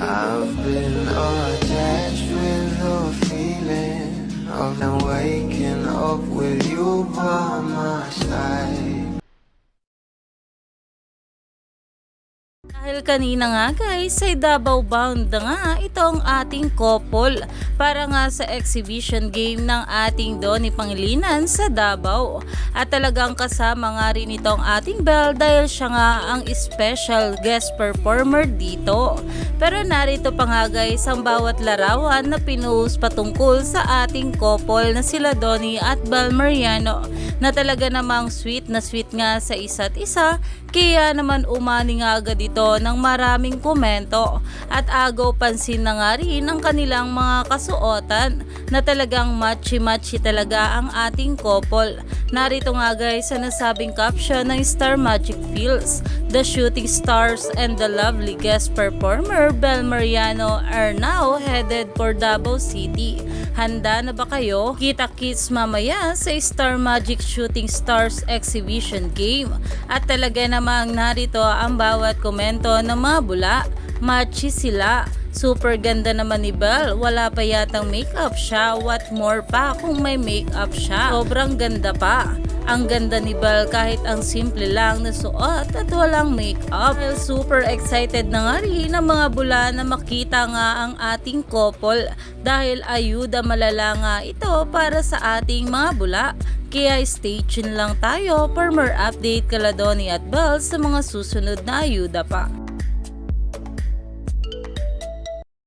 I've been attached with the feeling of now waking up with you by my side. Dahil kanina nga guys, ay Davao bound nga itong ating couple para nga sa exhibition game ng ating Donny Pangilinan sa Davao. At talagang kasama nga rin itong ating Belle dahil siya nga ang special guest performer dito. Pero narito pa nga guys ang bawat larawan na pinost patungkol sa ating couple na sila Donny at Belle Mariano na talaga namang sweet na sweet nga sa isa't isa kaya naman umani nga agad ito ng maraming komento at agaw pansin na nga rin ang kanilang mga kasuotan na talagang matchy-matchy talaga ang ating couple. Narito nga guys sa nasabing caption ng Star Magic Fields. The shooting stars and the lovely guest performer Bel Mariano are now headed for Davao City. Handa na ba kayo? Kita-kits mamaya sa Star Magic Shooting Stars Exhibition Game. At talaga namang narito ang bawat komento ng mga bula. Matchy sila. Super ganda naman ni Belle. Wala pa yatang makeup siya. What more pa kung may makeup siya. Sobrang ganda pa. Ang ganda ni Belle kahit ang simple lang na suot at walang makeup. Well, super excited na nga rin ang mga bula na makita nga ang ating couple dahil ayuda malala nga ito para sa ating mga bula. Kaya stay tuned lang tayo for more update kala Donnie at Belle sa mga susunod na ayuda pa.